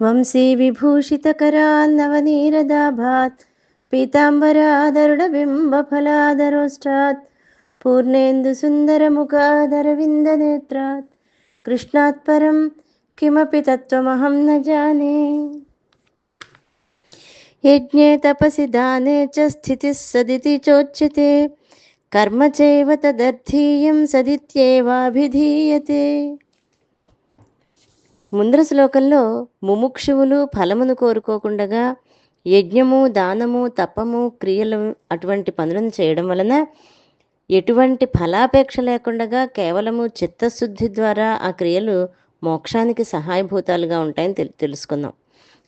వంశీ విభూషితకరాన్నవనీరదాభాత్ పీతాంబరాదరుడబింబఫలాదరోష్టాత్ పూర్ణేందు సుందరముఖాదరవిందనేత్రాత్ కృష్ణాత్ పరం కిమపి తత్వమహం న జానే. యజ్ఞే తపసి దానే చ స్థితి సదితి చోచ్యతే కర్మ చైవ తదర్థీయం సదిత్యేవాభిధీయతే. ముందర శ్లోకంలో ముముక్షువులు ఫలమును కోరుకోకుండగా యజ్ఞము దానము తపము క్రియలు అటువంటి పనులను చేయడం వలన ఎటువంటి ఫలాపేక్ష లేకుండా కేవలము చిత్తశుద్ధి ద్వారా ఆ క్రియలు మోక్షానికి సహాయభూతాలుగా ఉంటాయని తెలు తెలుసుకుందాం.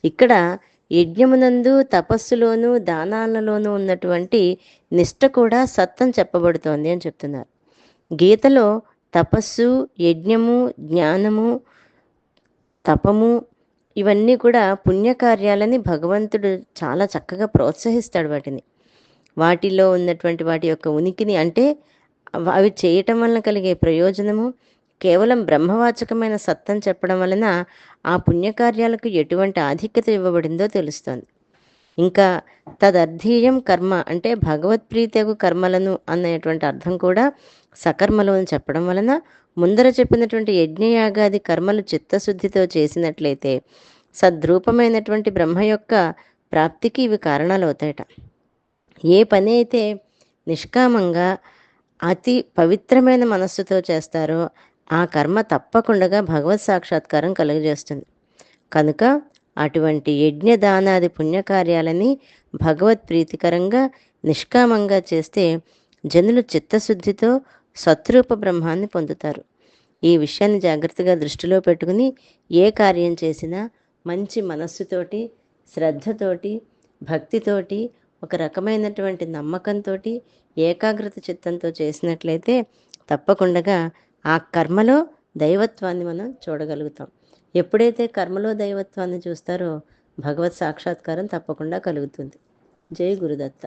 ఇక్కడ యజ్ఞమునందు తపస్సులోను దానాలలోనూ ఉన్నటువంటి నిష్ట కూడా సత్తం చెప్పబడుతోంది అని చెప్తున్నారు. గీతలో తపస్సు యజ్ఞము జ్ఞానము తపము ఇవన్నీ కూడా పుణ్యకార్యాలని భగవంతుడు చాలా చక్కగా ప్రోత్సహిస్తాడు వాటిని. వాటిలో ఉన్నటువంటి వాటి యొక్క ఉనికిని అంటే అవి చేయటం వలన కలిగే ప్రయోజనము కేవలం బ్రహ్మవాచకమైన సత్తం చెప్పడం వలన ఆ పుణ్యకార్యాలకు ఎటువంటి ఆధిక్యత ఇవ్వబడిందో తెలుస్తోంది. ఇంకా తదర్థీయం కర్మ అంటే భగవత్ప్రీతకు కర్మలను అనేటువంటి అర్థం కూడా సకర్మలు అని చెప్పడం వలన ముందర చెప్పినటువంటి యజ్ఞయాగాది కర్మలు చిత్తశుద్ధితో చేసినట్లయితే సద్రూపమైనటువంటి బ్రహ్మ యొక్క ప్రాప్తికి ఇవి కారణాలు అవుతాయట ఏ పని అయితే నిష్కామంగా అతి పవిత్రమైన మనస్సుతో చేస్తారో ఆ కర్మ తప్పకుండా భగవత్ సాక్షాత్కారం కలుగజేస్తుంది. కనుక అటువంటి యజ్ఞదానాది పుణ్యకార్యాలని భగవత్ ప్రీతికరంగా నిష్కామంగా చేస్తే జనులు చిత్తశుద్ధితో సత్రూప బ్రహ్మాన్ని పొందుతారు. ఈ విషయాన్ని జాగ్రత్తగా దృష్టిలో పెట్టుకుని ఏ కార్యం చేసినా మంచి మనస్సుతోటి శ్రద్ధతోటి భక్తితోటి ఒక రకమైనటువంటి నమ్మకంతో ఏకాగ్రత చిత్తంతో చేసినట్లయితే తప్పకుండా ఆ కర్మలో దైవత్వాన్ని మనం చూడగలుగుతాం. ఎప్పుడైతే కర్మలో దైవత్వాన్ని చూస్తారో భగవత్ సాక్షాత్కారం తప్పకుండా కలుగుతుంది. జై గురుదత్త.